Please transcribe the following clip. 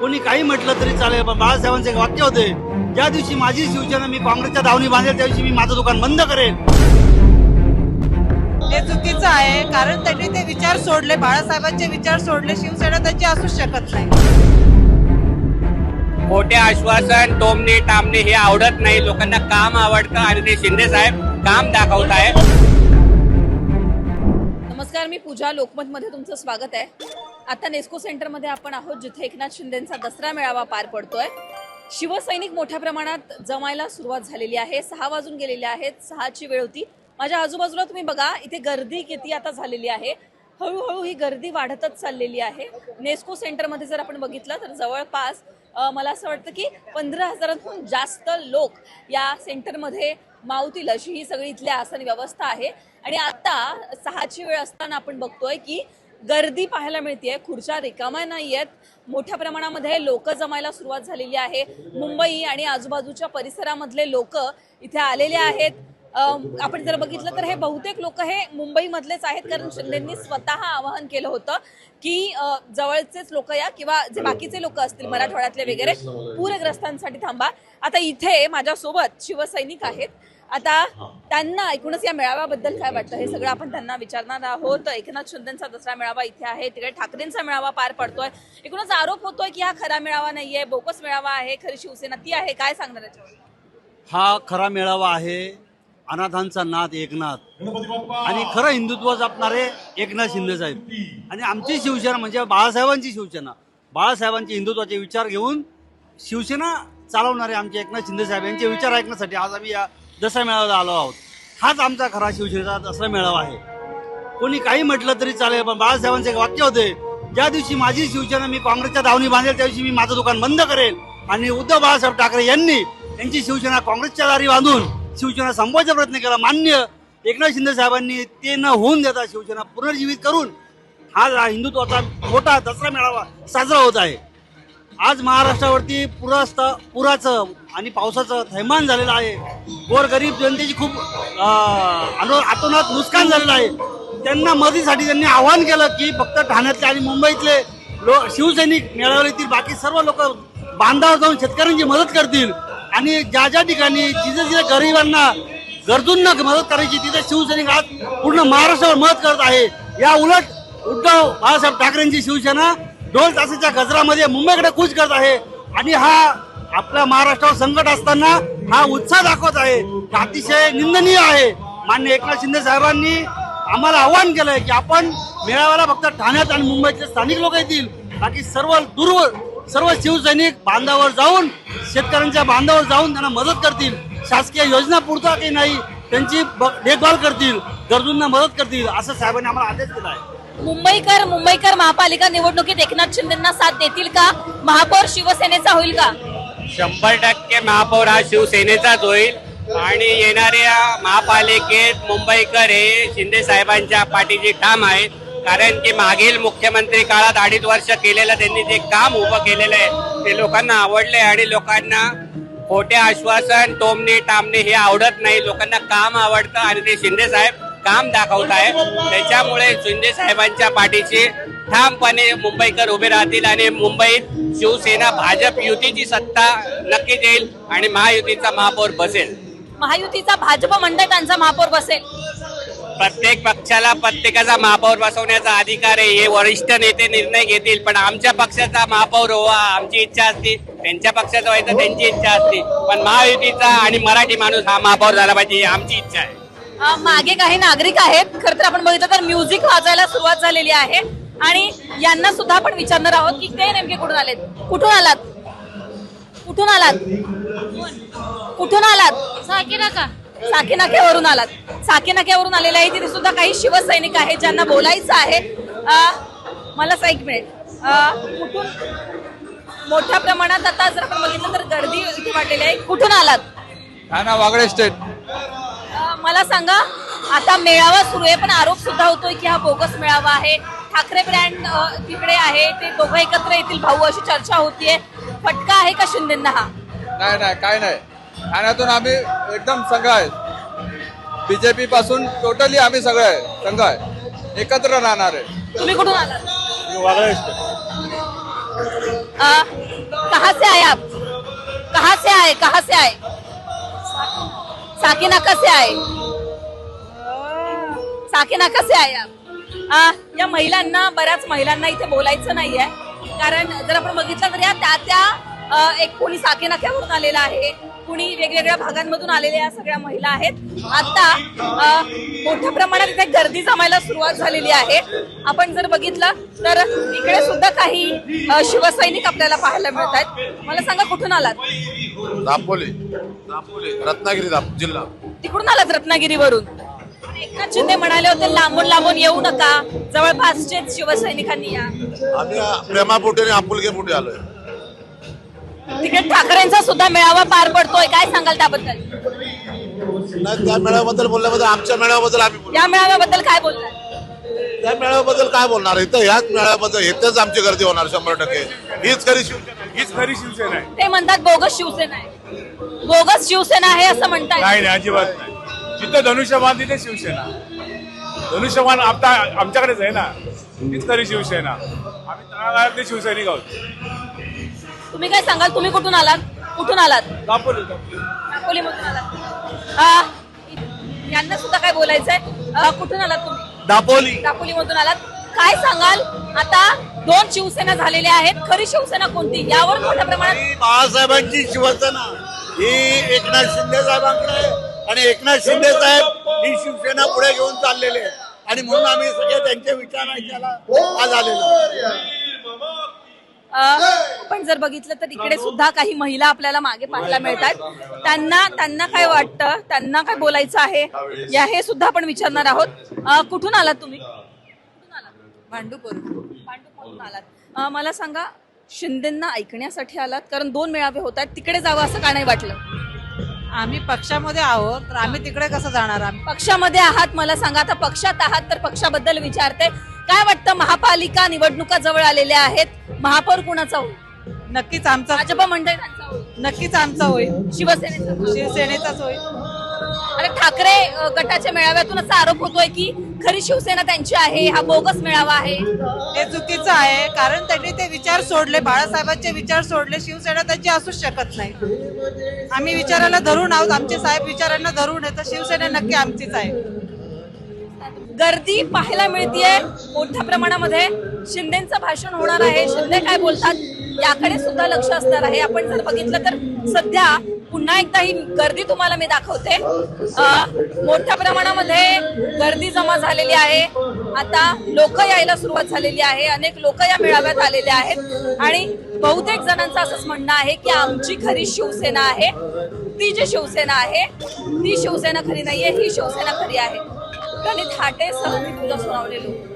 कोणी काही म्हटलं तरी चालेल पण बाळासाहेबांचे एक वाक्य होते ज्या दिवशी माझी शिवसेना मी काँग्रेसच्या दावणी बांधेल त्या दिवशी मी माझं दुकान बंद करेन हे चुकीचं आहे कारण त्यांनी ते विचार सोडले बाळासाहेबांचे विचार सोडले शिवसेना त्यांची असूच शकत नाही. खोटे आश्वासन टोमणे टामणे हे आवडत नाही. लोकांना काम आवडतं आणि ते शिंदे साहेब काम दाखवत आहे नमस्कार मी पूजा लोकमतमध्ये तुमचं स्वागत आहे. आता नेस्को सेंटरमध्ये आपण आहोत जिथे एकनाथ शिंदेचा दसरा मेळावा पार पडतोय. शिवसैनिक मोठ्या प्रमाणात जमायला सुरुवात झालेली आहे. सहा वाजून गेलेले आहेत सहाची वेळ होती. माझ्या आजूबाजूला तुम्ही बघा इथे गर्दी किती आता झालेली आहे. हळूहळू ही गर्दी वाढतच चाललेली आहे. नेस्को सेंटरमध्ये जर आपण बघितलं तर जवळपास मला असं वाटतं की पंधरा हजारांहून जास्त लोक या सेंटरमध्ये मावतील अशी ही सगळी इथल्या आसन व्यवस्था आहे. आणि आता सहाची वेळ असताना आपण बघतोय की गर्दी पाहायला मिळते खुर्च्या रिकाम्या नाही आहेत मोठ्या प्रमाणामध्ये लोक जमायला सुरुवात झालेली आहे. मुंबई आणि आजूबाजूच्या परिसरामधले लोक इथे आलेले आहेत. आपण जर बघितलं तर हे बहुतेक लोक हे मुंबईमधलेच आहेत कारण शिंदेंनी स्वतः आवाहन केलं होतं की जवळचेच लोक या किंवा जे बाकीचे लोक असतील मराठवाड्यातले वगैरे पूरग्रस्तांसाठी थांबा. आता इथे माझ्यासोबत शिवसैनिक आहेत. आता त्यांना एकूणच या मेळाव्याबद्दल काय वाटतं? हे सगळं आपण त्यांना विचारणार आहोत. एकनाथ शिंदेचा दसरा मेळावा इथे आहे. तिकडे ठाकरेंचा मेळावा पार पडतोय. एकूणच आरोप होतोय की हा खरा मेळावा नाहीये बोकस मेळावा आहे खरी शिवसेना ती आहे. काय सांगणार हा खरा मेळावा आहे. अनाथांचा नाथ एकनाथ. आणि खरं हिंदुत्व जपणारे एकनाथ शिंदे साहेब. आणि आमची शिवसेना म्हणजे बाळासाहेबांची शिवसेना. बाळासाहेबांचे हिंदुत्वाचे विचार घेऊन शिवसेना चालवणारे आमचे एकनाथ शिंदे साहेब यांचे विचार ऐकण्यासाठी आज आम्ही या दसरा मेळाव्याला आलो आहोत. हाच आमचा खरा शिवसेनेचा दसरा मेळावा आहे. कोणी काही म्हटलं तरी चालेल पण बाळासाहेबांचे एक वाक्य होते ज्या दिवशी माझी शिवसेना मी काँग्रेसच्या धावणी बांधेल त्या दिवशी मी माझं दुकान बंद करेल. आणि उद्धव बाळासाहेब ठाकरे यांनी त्यांची शिवसेना काँग्रेसच्या दारी बांधून शिवसेना संपवायचा प्रयत्न केला. मान्य एकनाथ शिंदे साहेबांनी ते न होऊन देता शिवसेना पुनर्जीवित करून हा हिंदुत्वाचा मोठा दसरा मेळावा साजरा होत आहे. आज महाराष्ट्रावरती पुरास्त पुराचं आणि पावसाचं थैमान झालेलं आहे. गोरगरीब जनतेची खूप आतोनात अनो- नुकसान झालेलं आहे. त्यांना मदतीसाठी त्यांनी आवाहन केलं की फक्त ठाण्यातले आणि मुंबईतले लो शिवसैनिक मेळावले बाकी सर्व लोक बांधावर जाऊन शेतकऱ्यांची मदत करतील. आणि ज्या ज्या ठिकाणी जिथे जिथे गरिबांना गरजूंना मदत करायची तिथे शिवसैनिक आज पूर्ण महाराष्ट्रावर मदत करत आहे. या उलट उद्धव बाळासाहेब ठाकरेंची शिवसेना ढोल तासाच्या गजरामध्ये मुंबईकडे कूच करत आहे. आणि हा आपल्या महाराष्ट्रावर संकट असताना हा उत्साह दाखवत आहे. अतिशय निंदनीय आहे. मान्य एकनाथ शिंदे साहेबांनी आम्हाला आवाहन केलंय की आपण मेळाव्याला फक्त ठाण्यात आणि मुंबईतले स्थानिक लोक येतील. बाकी सर्व दूर सर्व शिवसैनिक बांधावर जाऊन शेतकऱ्यांच्या बांधावर जाऊन त्यांना मदत करतील. शासकीय योजना पुरता की नाही त्यांची ब- देखभाल करतील गरजूंना मदत करतील असं साहेबांनी आम्हाला आदेश दिला आहे. मुंबईकर मुंबईकर महापालिका निवडणुकीत एकनाथ शिंदेना साथ देतील का? महापौर शिवसेनेचा होईल का? शंभर टक्के महापौर हा शिवसेनेचाच होईल. आणि येणाऱ्या महापालिकेत मुंबईकर हे शिंदे साहेबांच्या पाठीची ठाम आहेत. कारण की मागील मुख्यमंत्री काळात अडीच वर्ष केलेलं त्यांनी जे काम उभं केलेलं आहे ते लोकांना आवडले आणि लोकांना खोटे आश्वासन टोमणे टामणे हे आवडत नाही. लोकांना काम आवडतं आणि ते शिंदे साहेब काम दाखवत आहे त्याच्यामुळे शिंदे साहेबांच्या पाठीशी ठामपणे मुंबईकर उभे राहतील आणि मुंबईत शिवसेना भाजप युतीची सत्ता नक्कीच येईल आणि महायुतीचा महापौर बसेल. महायुतीचा भाजप मंडळ त्यांचा महापौर बसेल. प्रत्येक पक्षाला प्रत्येकाचा महापौर बसवण्याचा अधिकार आहे. हे वरिष्ठ नेते निर्णय घेतील पण आमच्या पक्षाचा महापौर व्हावा आमची इच्छा असती. त्यांच्या पक्षाचा व्हायचं त्यांची इच्छा असती. पण महायुतीचा आणि मराठी माणूस हा महापौर झाला पाहिजे ही आमची इच्छा आहे. मागे काही नागरिक आहेत. खर तर आपण बघितलं तर म्युझिक वाजायला सुरुवात झालेली आहे. आणि यांना सुद्धा आपण विचारणार आहोत की ते नेमके कुठून आलेत? कुठून आलात? कुठून आलात? कुठून आलात? साकिरा साकी नाक्यावरून आलात. साकी नाक्यावरून आलेले आहे. तिथे सुद्धा काही शिवसैनिक आहेत ज्यांना बोलायचं आहे. अ, मला असं एक मिनिट अ, कुठून? मोठ्या प्रमाणात आता जर आपण बघितलं तर गर्दी इथे वाढलेली आहे. कुठून आलात? ठाणा वागळे स्टेट मला सांगा आता मेळावा सुरू आहे पण आरोप सुद्धा होतोय की हा बोगस मेळावा आहे. ठाकरे ब्रँड तिकडे आहे ते दोघं एकत्र येतील भाऊ अशी चर्चा होतीये. फटका आहे का शिंदेना हा? नाही नाही काय नाही. ठाण्यातून आम्ही एकदम संघ आहे. बीजेपी पासून टोटली आम्ही सगळे आहे संघ आहे. एकत्र राहणार आहे. तुम्ही कुठून आलात? वागळे अ, कहाँ से आए कहाँ से आए साकिनाका से आए साकिनाका से कसे आहे? आ, या महिलांना बऱ्याच महिलांना इथे बोलायचं नाहीये. कारण जर आपण बघितलं तर या त्या त्या एक कोणी साकेनाक्यावरून आलेला आहे. कुणी वेगवेगळ्या भागांमधून आलेल्या या सगळ्या महिला आहेत. आता मोठ्या प्रमाणात इथे गर्दी जमायला सुरुवात झालेली आहे. आपण जर बघितलं तर इकडे सुद्धा काही शिवसैनिक आपल्याला पाहायला मिळत आहेत मला सांगा कुठून आलात? दापोली. दापोली. रत्नागिरी जिल्हा. तिकडून आलात रत्नागिरीवरून? एकनाथ शिंदे म्हणाले होते लांबून लांबून येऊ नका. जवळपासचेच शिवसैनिकांनी या. आम्ही प्रेमापोटी आणि आपुलकीपोटी आलोय. तिकडे ठाकरेंचा सुद्धा मेळावा पार पडतोय. काय सांगाल त्याबद्दल? नाही त्या मेळाव्याबद्दल बोलल्याबद्दल आमच्या मेळाव्याबद्दल आम्ही बोलू या मेळाव्याबद्दल काय बोलतात त्या मेळाव्याबद्दल काय बोलणार इथं ह्याच मेळाव्याबद्दल इथंच आमची गर्दी होणार शंभर टक्के. हीच खरी शिवसेना हीच खरी शिवसेना आहे. ते म्हणतात बोगस शिवसेना आहे. बोगस शिवसेना आहे असं म्हणताय. नाही नाही अजिबात नाही. जिथं धनुष्यबाण तिथे शिवसेना. धनुष्यबाण आता आमच्याकडेच आहे ना. हीच खरी शिवसेना. आम्ही तळागाळातले शिवसैनिक आहोत. तुम्ही काय सांगाल? तुम्ही कुठून आलात? कुठून आलात? दापोली अकोलीमधून आलात. आ, यांना सुद्धा काय बोलायचंय? कुठून आलात तुम्ही? दापोली. दापोलीमधून आलात. काय सांगाल? आता दोन शिवसेना झालेल्या आहेत. खरी शिवसेना कोणती? यावर मोठ्या प्रमाणात ही बाळासाहेबांची शिवसेना. ही एकनाथ शिंदे साहेबांकडे आहे. आणि एकनाथ शिंदे साहेब ही शिवसेना पुढे घेऊन चाललेले आहेत. आणि म्हणून आम्ही सगळे त्यांच्या विचार ऐकायला आज आलेलो अ, आपण जर बघितलं तर इकडे सुद्धा काही महिला आपल्याला मागे पाहायला मिळतात. त्यांना त्यांना काय वाटतं? त्यांना काय बोलायचं आहे? या हे सुद्धा आपण विचारणार आहोत. कुठून आलात तुम्ही? कुठून आलात भांडूपूर भांडूपमधून आलात. मला सांगा शिंदेना ऐकण्यासाठी आलात? कारण दोन मेळावे होत आहेत. तिकडे जावं असं का नाही वाटलं? आम्ही पक्षामध्ये आहोत तर आम्ही तिकडे कसं जाणार? आम्ही पक्षामध्ये आहात मला सांगा. आता पक्षात आहात तर पक्षाबद्दल विचारते. काय वाटतं? महापालिका निवडणुका जवळ आलेल्या आहेत. महापौर कुणाचा होईल? नक्कीच आमचा भाजप होईल. नक्कीच आमचा होईल. शिवसेनेचा. शिवसेनेचाच होईल. आणि ठाकरे अ, गटाच्या मेळाव्यातून असा आरोप होतोय की खरी शिवसेना त्यांची आहे हा बोगस मेळावा आहे. हे चुकीचं आहे कारण त्यांनी ते विचार सोडले बाळासाहेबांचे विचार सोडले शिवसेना त्यांची असूच शकत नाही. आम्ही विचाराला धरून आहोत आमचे साहेब विचारांना धरून आहे तर शिवसेना नक्की आमचीच आहे. गर्दी पाहायला मिळतीये मोठ्या प्रमाणामध्ये. शिंदेचं भाषण होणार आहे. शिंदे काय बोलतात? याकडे सुद्धा लक्ष असणार आहे. आपण जर बघितलं तर सध्या पुन्हा एकदा ही गर्दी तुम्हाला मी दाखवते. मोठ्या प्रमाणामध्ये गर्दी जमा झालेली आहे. आता लोक यायला सुरुवात झालेली आहे. अनेक लोक या मेळाव्यात आलेले आहेत. आणि बहुतेक जणांचं असंच म्हणणं आहे की आमची खरी शिवसेना आहे. ती जी शिवसेना आहे ती शिवसेना खरी नाहीये ही शिवसेना खरी आहे. गणित हाटे सर्व मी तुझा सुनावलेलो